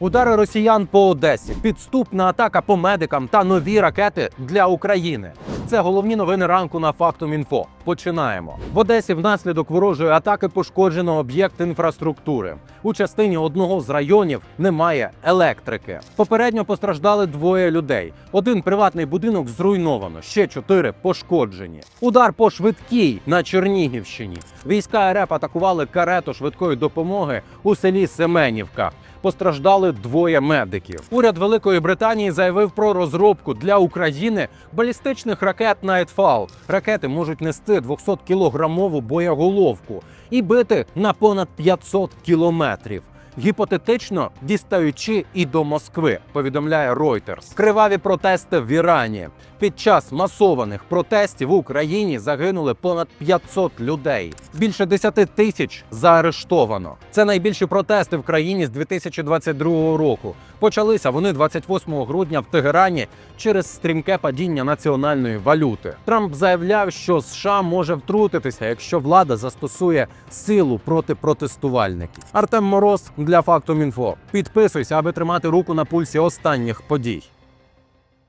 Удари росіян по Одесі, підступна атака по медикам та нові ракети для України. Це головні новини ранку на Фактум Інфо. Починаємо. В Одесі внаслідок ворожої атаки пошкоджено об'єкт інфраструктури. У частині одного з районів немає електрики. Попередньо постраждали двоє людей. Один приватний будинок зруйновано, ще чотири пошкоджені. Удар по швидкій на Чернігівщині. Війська РФ атакували карету швидкої допомоги у селі Семенівка. Постраждали двоє медиків. Уряд Великої Британії заявив про розробку для України балістичних ракет Nightfall. Ракети можуть нести 200-кілограмову боєголовку і бити на понад 500 кілометрів. Гіпотетично дістаючи і до Москви, повідомляє Reuters. Криваві протести в Ірані. Під час масованих протестів в Україні загинули понад 500 людей. Більше 10 тисяч заарештовано. Це найбільші протести в країні з 2022 року. Почалися вони 28 грудня в Тегерані через стрімке падіння національної валюти. Трамп заявляв, що США може втрутитися, якщо влада застосує силу проти протестувальників. Артем Мороз для Фактум Інфо. Підписуйся, аби тримати руку на пульсі останніх подій.